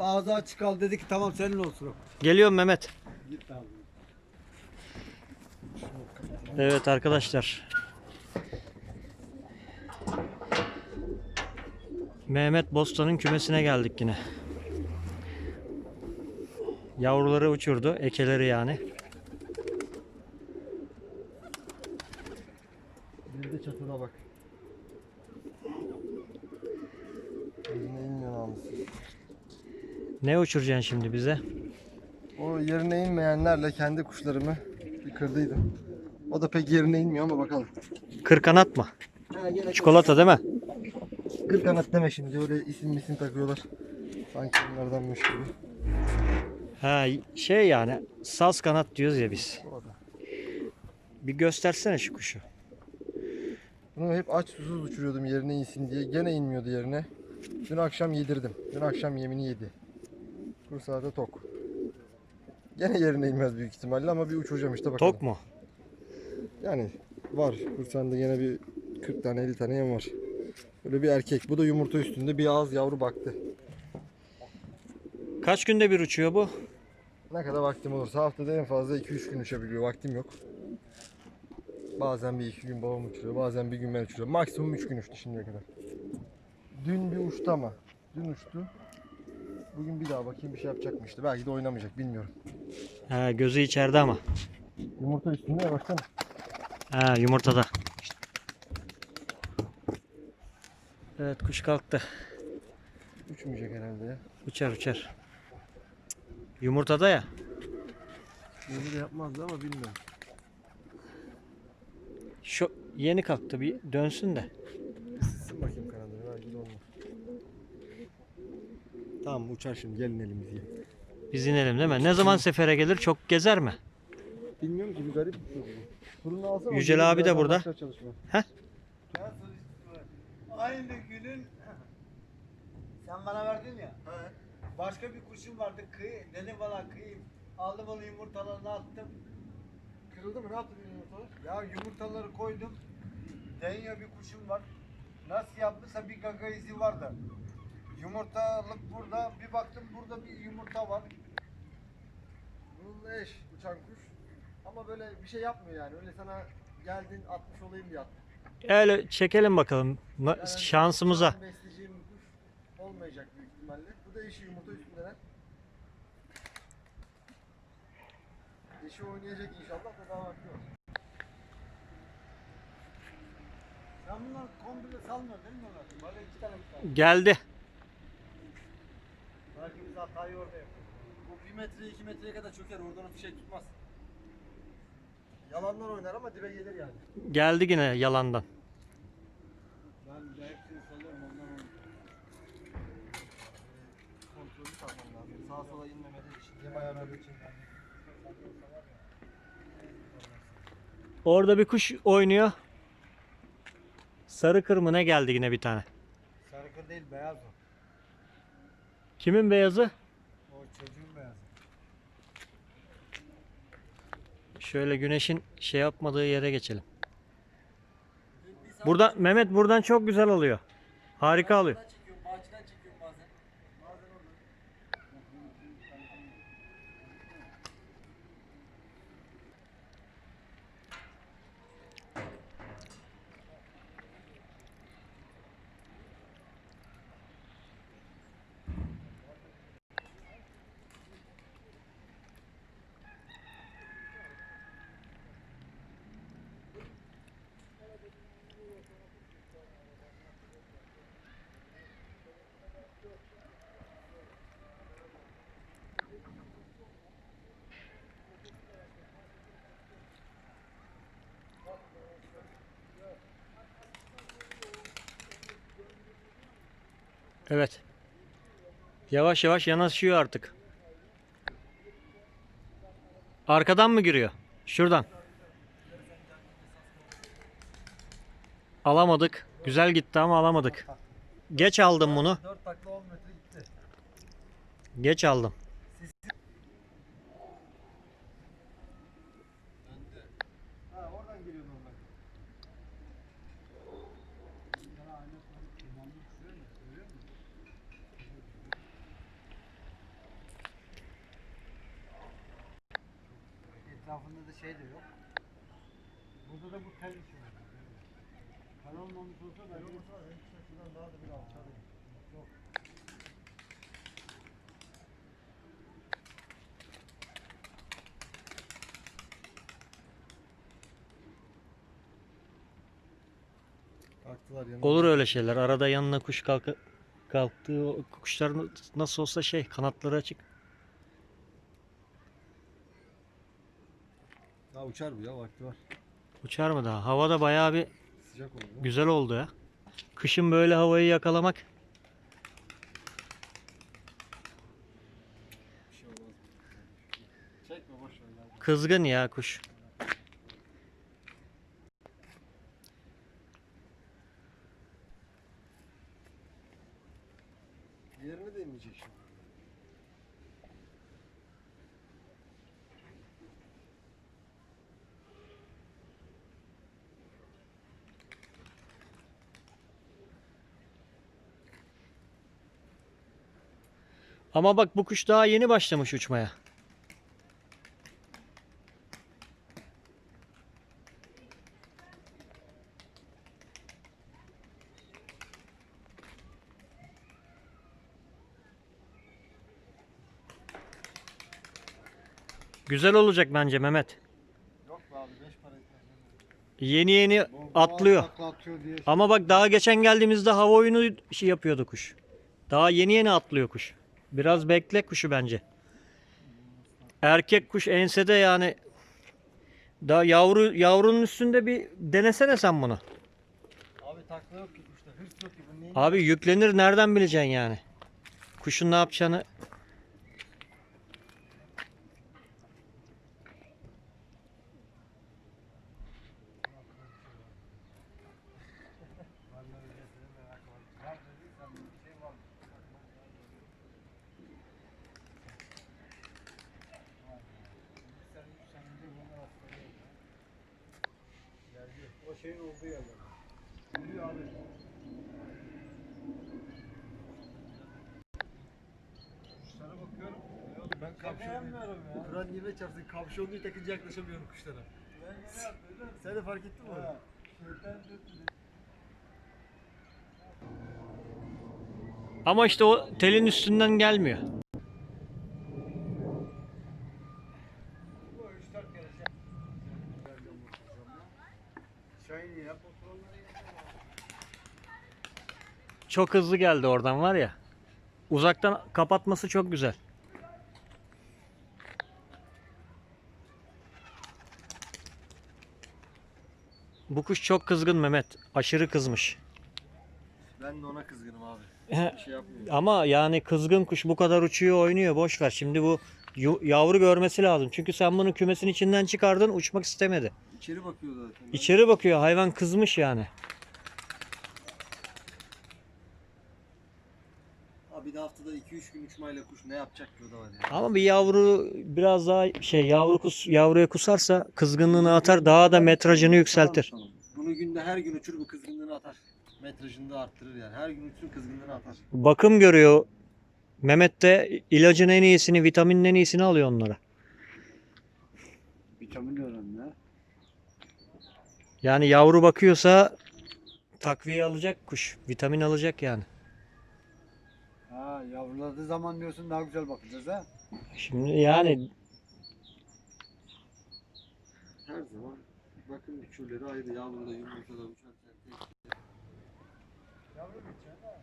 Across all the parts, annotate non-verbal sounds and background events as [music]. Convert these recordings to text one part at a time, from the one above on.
Ağzı açık al dedi ki tamam senin olsun. Geliyorum Mehmet. Git abi. Evet arkadaşlar. Mehmet Bostan'ın kümesine geldik yine. Yavruları uçurdu, ekeleri yani. Bir de çatıda bak. Yerine inmiyor namussuz. Ne uçuracaksın şimdi bize? O yerine inmeyenlerle kendi kuşlarımı bir kırdıydım. O da pek yerine inmiyor ama bakalım. Kır kanat mı? Ha, gene Çikolata değil mi? Kır kanat deme şimdi öyle isim misim takıyorlar. Sanki onlardanmış gibi. Ha şey yani saz kanat diyoruz ya biz. O da. Bir göstersene şu kuşu. Bunu hep aç susuz uçuruyordum yerine insin diye. Gene inmiyordu yerine. Dün akşam yedirdim. Dün akşam yemini yedi. Kursağı da tok. Gene yerine inmez büyük ihtimalle ama bir uçuracağım işte bakalım. Tok mu? Yani var. Kursağında gene bir 40 tane 50 tane yem var. Böyle bir erkek. Bu da yumurta üstünde bir ağız yavru baktı. Kaç günde bir uçuyor bu? Ne kadar vaktim olursa haftada en fazla 2-3 gün uçabiliyor. Vaktim yok. Bazen bir iki gün babam uçuruyor. Bazen bir gün ben uçuruyorum. Maksimum 3 gün uçtu şimdiye kadar. Dün bir uçtu ama. Dün uçtu. Bugün bir daha bakayım bir şey yapacak mı işte. Belki de oynamayacak bilmiyorum. Ha, gözü içeride ama. Yumurta üstünde ya baksana. Ha, yumurtada. Evet kuş kalktı. Uçmayacak herhalde ya. Uçar uçar. Yumurtada ya. De yapmazdı ama bilmiyorum. Şu yeni kalktı bir dönsün de. Sısın bakayım kanadını belki de olmaz. Tamam uçar şimdi gelin elimizi yiyin. Biz inelim değil mi? Ne zaman sefere gelir? Çok gezer mi? Bilmiyorum ki bir garip şey. Fırını alsana. Yücel abi de burada. çalışmaya. Aynı günün sen bana verdin ya. Başka bir kuşum vardı kıy dedim bana kıyayım. Aldım onu yumurtalarını attım. Kırıldı mı? Ne yaptın yumurtalar? Ya yumurtaları koydum. Denya bir kuşum var. Nasıl yapmışsa bir gaga izi vardı. Yumurtalık burada. Bir baktım burada bir yumurta var. Bununla eş uçan kuş. Ama böyle bir şey yapmıyor yani. Öyle sana geldin atmış olayım diye attı. Öyle çekelim bakalım. Ma- Yani Şansımıza. an Besleyeceğim bir kuş olmayacak büyük ihtimalle. Bu da eşi yumurta üstündeler. Eşi oynayacak inşallah da daha vakti var. Sen bunları komple salmıyor değil mi onlar? Böyle iki tane bir tane. Geldi. Belki biz hatayı orada yapıyoruz. Bu 1 metre 2 metreye kadar çöker. Oradan o fişek tutmaz. Yalanlar oynar ama dibe gelir yani. Geldi yine yalandan. Ben de hepsini salıyorum ondan onu. Kontrollü salman lazım. Sağa sola inmemeleri için. Yem ayarları için. Orada bir kuş oynuyor. Sarı kır mı ne geldi yine bir tane. Sarı kır değil beyaz o. Kimin beyazı? O çocuğun beyazı. Şöyle güneşin şey yapmadığı yere geçelim. Burada Mehmet buradan çok güzel alıyor. Harika alıyor. Evet. Yavaş yavaş yanaşıyor artık. Arkadan mı giriyor? Şuradan. Alamadık. Güzel gitti ama alamadık. Geç aldım bunu. 4 takla 10 metre gitti. Geç aldım. Ha oradan geliyor normal. Etrafında da şey de yok. Burada da bu tel işi var. Tel olmamış olsa da daha da bir alçalayım. Yok. Kalktılar yanına. Olur öyle şeyler. Arada yanına kuş kalk kalktığı o kuşların nasıl olsa şey kanatları açık. Daha uçar bu ya vakti var. Uçar mı daha? Havada bayağı bir Sıcak oldu. güzel oldu ya. Kışın böyle havayı yakalamak Bir şey olmaz. Çekme boş ver ya. kızgın ya kuş. Diğerini de inmeyecek şimdi. Ama bak bu kuş daha yeni başlamış uçmaya. Güzel olacak bence Mehmet. Yok be abi 5 para etmez. Yeni yeni atlıyor. takla atıyor diye. Ama bak daha geçen geldiğimizde hava oyunu şey yapıyordu kuş. Daha yeni yeni atlıyor kuş. Biraz bekle kuşu bence. Erkek kuş ensede yani daha yavru yavrunun üstünde bir denesene sen bunu. Abi takla yok ki kuşta. Hırs yok ki. Abi yüklenir nereden bileceksin yani? Kuşun ne yapacağını şeyin olduğu yerler. Biliyor abi. Kuşlara bakıyorum. Ben ya. Kur'an yerine çarpsın. Kapşonluyu takınca yaklaşamıyorum kuşlara. Ben yine yapıyorum. Sen de fark ettin mi? Ha, ama işte o telin üstünden gelmiyor. Bu üç dört kere şey. Çayını yap, oturumları yap. Çok hızlı geldi oradan var ya. Uzaktan kapatması çok güzel. Bu kuş çok kızgın Mehmet. Aşırı kızmış. Ben de ona kızgınım abi. Bir şey. Ama yani kızgın kuş bu kadar uçuyor oynuyor boş ver. Şimdi bu yavru görmesi lazım. Çünkü sen bunu kümesin içinden çıkardın uçmak istemedi. İçeri bakıyor zaten. İçeri bakıyor hayvan kızmış yani. Abi bir de haftada 2-3 gün uçmayla kuş ne yapacak ki o da var ya. Ama bir yavru biraz daha şey yavru kus, yavruya kusarsa kızgınlığını atar daha da metrajını yükseltir. Bunu günde her gün uçur bu kızgınlığını atar. Metrajını da arttırır yani. Her gün uçsun kızgınlığını atar. Bakım görüyor. Mehmet de ilacın en iyisini, vitaminin en iyisini alıyor onlara. Vitamin ha. Yani yavru bakıyorsa takviye alacak kuş. Vitamin alacak yani. Ha, yavruladığı zaman diyorsun daha güzel bakacağız ha. Şimdi yani Her zaman bakım küçükleri ayrı. Yavruda yumurtada uçarken tek. Yavru ha.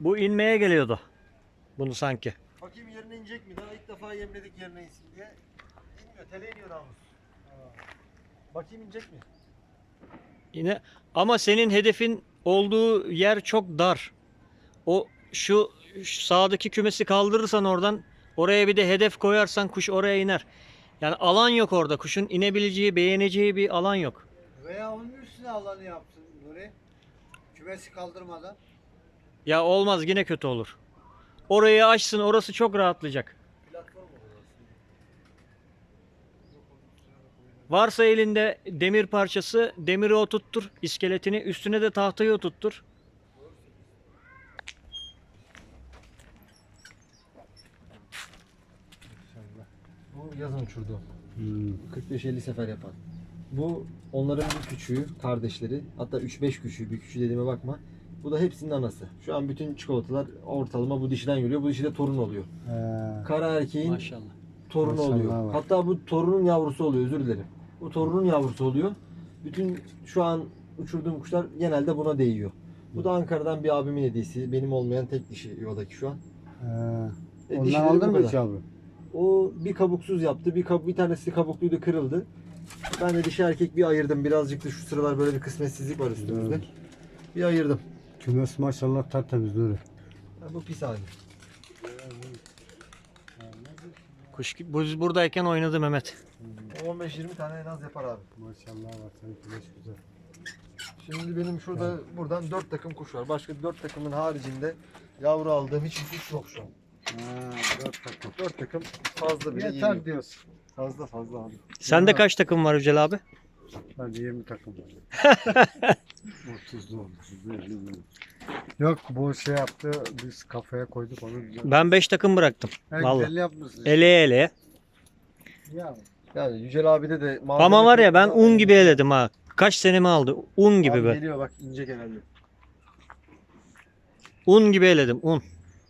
bu inmeye geliyordu. Bunu sanki. Bakayım yerine inecek mi? Daha ilk defa yemledik yerine insin diye. İnmiyor. Tele iniyor namus. Bakayım inecek mi? Yine ama senin hedefin olduğu yer çok dar. O şu, şu sağdaki kümesi kaldırırsan oradan oraya bir de hedef koyarsan kuş oraya iner. Yani alan yok orada. Kuşun inebileceği, beğeneceği bir alan yok. Veya onun üstüne alanı yapsın Nuri. Kümesi kaldırmadan. Ya olmaz yine kötü olur. Orayı açsın orası çok rahatlayacak. Varsa elinde demir parçası demiri oturttur iskeletini üstüne de tahtayı oturttur. Bu yazın uçurdu. Hmm. 45-50 sefer yapan. Bu onların bir küçüğü, kardeşleri. Hatta 3-5 küçüğü, bir küçüğü dediğime bakma. Bu da hepsinin anası. Şu an bütün çikolatalar ortalama bu dişiden geliyor. Bu dişi de torun oluyor. He. Kara erkeğin Maşallah. torunu Maşallah oluyor. var. Hatta bu torunun yavrusu oluyor özür dilerim. Bu torunun yavrusu oluyor. Bütün şu an uçurduğum kuşlar genelde buna değiyor. Bu da Ankara'dan bir abimin hediyesi. Benim olmayan tek dişi yuvadaki şu an. He. E, Ondan aldın mı hiç yavru? O bir kabuksuz yaptı. Bir, kab- bir tanesi kabukluydu kırıldı. Ben de dişi erkek bir ayırdım. Birazcık da şu sıralar böyle bir kısmetsizlik var üstümüzde. Evet. Bir ayırdım. Kümes maşallah tertemiz. Ha, bu pis hali. Kuş bu- buradayken oynadı Mehmet. O 15-20 tane en az yapar abi. Maşallah var senin kümes güzel. Şimdi benim şurada buradan 4 takım kuş var. Başka 4 takımın haricinde yavru aldığım hiçbir kuş yok şu an. Ha, dört takım. 4 takım fazla bile Yeter yemiyor. diyorsun. Fazla fazla abi. Sende kaç takım var Yücel abi? Bence 20 takım var. 30'lu 30'lu 50'lu. Yok bu şey yaptı biz kafaya koyduk onu güzel. Ben 5 takım bıraktım. Vallahi. güzel yapmışsın. Eleye eleye. Ya. Yani Yücel abide de malzeme Ama var ya ben un gibi eledim ha. Kaç senemi aldı? Un gibi Abi be. Geliyor bak ince genelde. Un gibi eledim un.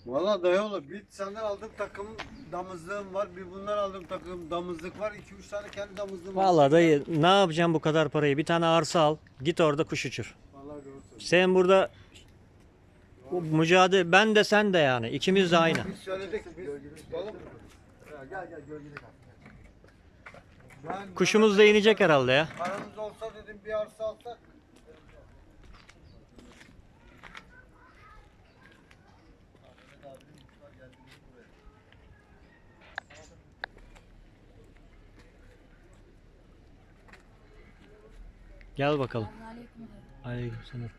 Valla dayı oğlum bir senden aldığım takım damızlığım var. Bir bundan aldığım takım damızlık var. 2-3 tane kendi damızlığım var. Vallahi dayı ne yapacağım bu kadar parayı? Bir tane arsa al. Git orada kuş uçur. Vallahi doğru söylüyorsun. Sen burada bu mücadele ben de sen de yani ikimiz de aynı. Biz söyledik biz. Oğlum Gel gel gölgede kal. Ben Kuşumuz da inecek herhalde ya. Paramız olsa dedim bir arsa alsak. Gel bakalım. Aleyküm. Aleykümselam.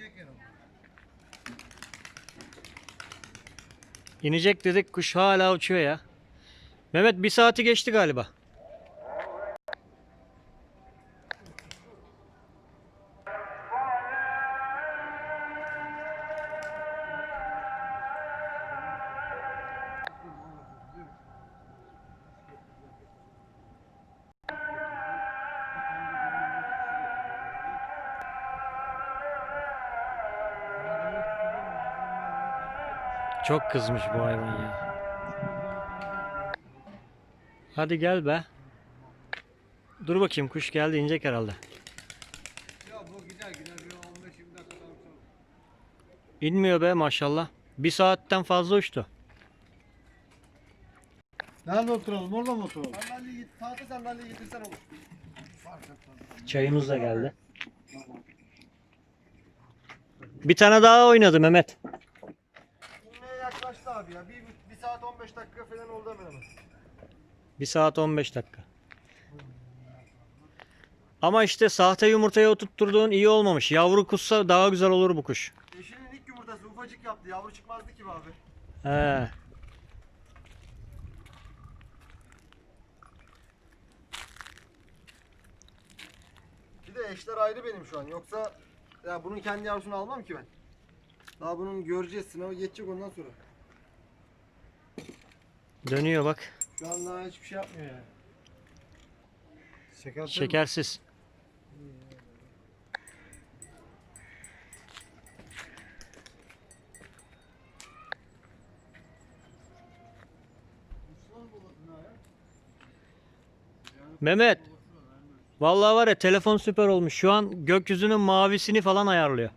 Gelecek yani. İnecek dedik kuş hala uçuyor ya. Mehmet bir saati geçti galiba. Çok kızmış bu hayvan ya. Hadi gel be. Dur bakayım kuş geldi inecek herhalde. Ya bu gider gider bir 15-20 dakika sonra. İnmiyor be maşallah. Bir saatten fazla uçtu. Nerede oturalım? Orada mı oturalım? Sandalye git, tahta sandalye getirsen olur. Çayımız da geldi. Bir tane daha oynadı Mehmet. İnmeye yaklaştı abi ya. Bir, bir saat 15 dakika falan oldu hemen hemen. Bir saat 15 dakika. Ama işte sahte yumurtaya oturtturduğun iyi olmamış. Yavru kussa daha güzel olur bu kuş. Eşinin ilk yumurtası ufacık yaptı. Yavru çıkmazdı ki be abi. He. Bir de eşler ayrı benim şu an. Yoksa ya bunun kendi yavrusunu almam ki ben. Daha bunun göreceğiz. Sınavı geçecek ondan sonra. Dönüyor bak. Şu an daha hiçbir şey yapmıyor yani. Şeker Şekersiz. Mehmet. Vallahi var ya telefon süper olmuş. Şu an gökyüzünün mavisini falan ayarlıyor.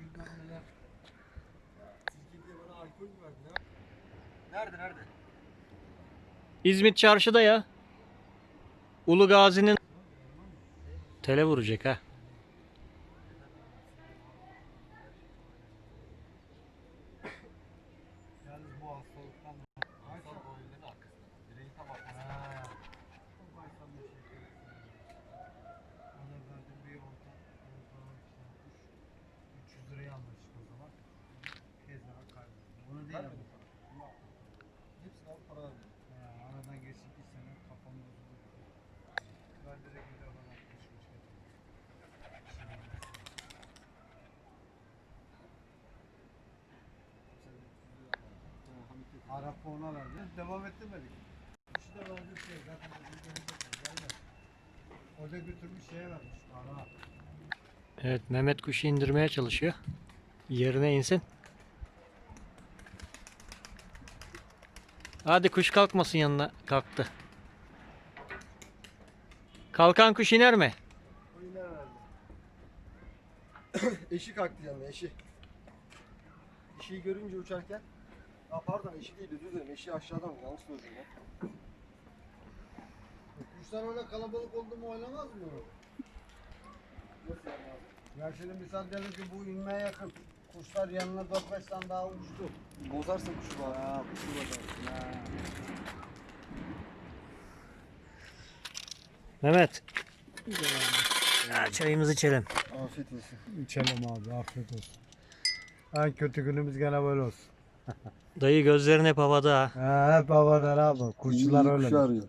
Bilmem neler. Tilki bana alkol mü verdin ha? Nerede nerede? İzmit çarşıda ya. Ulu Gazi'nin tele vuracak ha. değil ama. Hepsini alıp para verdim. Verdi. Devam ettirmedik. Şu da verdi şey. Zaten şey Orada götürmüş şeye vermiş. Arap. Evet Mehmet kuşu indirmeye çalışıyor. Yerine insin. Hadi kuş kalkmasın yanına. Kalktı. Kalkan kuş iner mi? O iner herhalde. eşi kalktı yanına eşi. Eşiği görünce uçarken Aa pardon eşi değil özür dilerim eşi aşağıdan yanlış söyledim ya. Kuşlar öyle kalabalık oldu mu oynamaz mı? Nasıl yani abi? Ya şimdi misal diyelim ki bu inmeye yakın. Kuşlar yanına 4-5 tane daha uçtu. Bozarsın kuşu bari. Ya kuşu bakalım. Ya. Mehmet. Ha, çayımızı içelim. Afiyet olsun. İçelim abi afiyet olsun. En kötü günümüz gene böyle olsun. [laughs] Dayı gözlerin hep havada ha. Ha, hep havadan abi. Kuşçular öyle. Kuşu arıyor.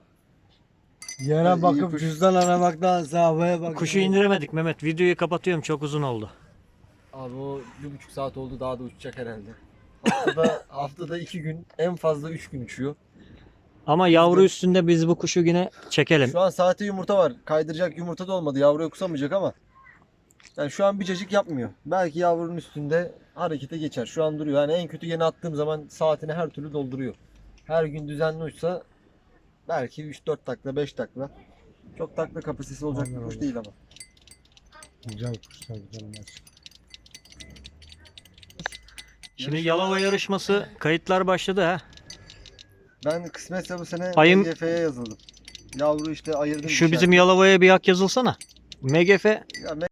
Yere bakıp kuş. cüzdan aramaktansa havaya bak. Kuşu indiremedik Mehmet. Videoyu kapatıyorum çok uzun oldu. Abi o bir buçuk saat oldu daha da uçacak herhalde. Haftada, haftada iki gün en fazla üç gün uçuyor. Ama yavru üstünde biz bu kuşu yine çekelim. Şu an saate yumurta var. Kaydıracak yumurta da olmadı. Yavruya kusamayacak ama. Yani şu an bir cacık yapmıyor. Belki yavrunun üstünde harekete geçer. Şu an duruyor. Yani en kötü yeni attığım zaman saatini her türlü dolduruyor. Her gün düzenli uçsa belki 3-4 takla 5 takla. Çok takla kapasitesi olacak bir kuş değil ama. Güzel kuşlar güzel maç. Şimdi Yalova yarışması kayıtlar başladı ha. Ben kısmetse bu sene Ayım- MGF'ye yazıldım. Yavru işte ayırdım. Şu dışarı. bizim Yalova'ya bir hak yazılsana. MGF Ya